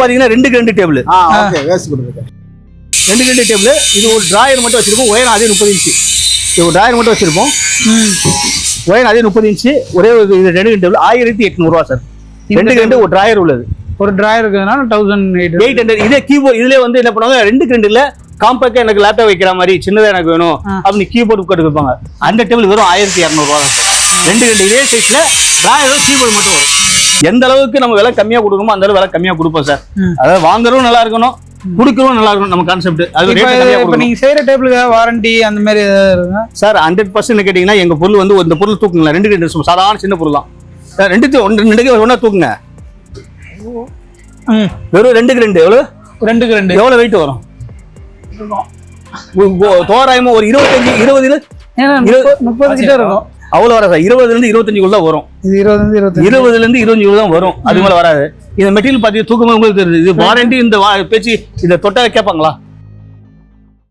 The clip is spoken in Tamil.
பாத்தீங்கன்னா ரெண்டுக்கு ரெண்டு டேபிள். ரெண்டு ரெண்டு டேபிள் இது ஒரு டிராயர் மட்டும் வச்சிருப்போம் உயரம் அதே முப்பது இன்ச்சு. இது ஒரு டிராயர் மட்டும் வச்சிருப்போம். உயரம் அதே முப்பது இன்ச்சு ஒரே ஒரு இது ரெண்டு டேபிள் ஆயிரத்தி எட்நூறுவா சார். ரெண்டுக்கு ரெண்டு ஒரு டிராயர் உள்ளது. ஒரு டிராயர் இருக்கிறதுனால தௌசண்ட் எயிட் எயிட் ஹண்ட்ரட் இதே கீபோர்ட் இதுல வந்து என்ன பண்ணுவாங்க ரெண்டுக்கு ரெண்டு இல்ல காம்பாக்டா எனக்கு லேப்டாப் வைக்கிற மாதிரி சின்னதா எனக்கு வேணும். அப்படின்னு கீபோர்டு கட்டு வைப்பாங்க. அந்த டேபிள் வெறும் ஆயிரத்தி இரநூறுவா தான் சார். ரெண்டு ரெண்டு இதே சைஸ்ல டிராயரும் கீபோர்டு மட்டும் வரும். எந்த அளவுக்கு நம்ம விலை கம்மியா கொடுக்கணுமோ அந்த அளவு விலை கம்மியா கொடுப்போம் சார். அதாவது வாங்குறதும் நல்லா இருக்கணும் கொடுக்கறதும் நல்லா இருக்கணும் நம்ம கான்செப்ட் அது இப்போ நீங்க செய்யற டேபிளுக்கு வாரண்டி அந்த மாதிரி சார் ஹண்ட்ரட் பர்சன்ட் கேட்டீங்கன்னா எங்க பொருள் வந்து இந்த பொருள் தூக்குங்களா ரெண்டு ரெண்டு சாதாரண சின்ன பொருள் தான். சார் ரெண்டுக்கு ஒன்று ரெண்டுக்கு ஒன்றா தூக்குங்க. வெறும் ரெண்டுக்கு ரெண்டு எவ்வளோ ரெண்டுக்கு ரெண்டு. எவ்வளோ வெயிட் வரும்? தோராயமா ஒரு இருபத்தஞ்சு இருபது முப்பது கிட்ட இருக்கும். அவ்வளோ வராது இருபதுல இருந்து இருபத்தஞ்சுக்குள்ள வரும். இது இருபது இருந்து இருபத்தி இருபதுல இருந்து இருபத்தஞ்சு தான் வரும். அது மேல வராது. இந்த மெட்டீரியல் பார்த்து தூக்கும்போது உங்களுக்கு தெரியுது. இது வாரண்டி இந்த வா- பேச்சு இதை தொட்டா கேட்பாங்களா?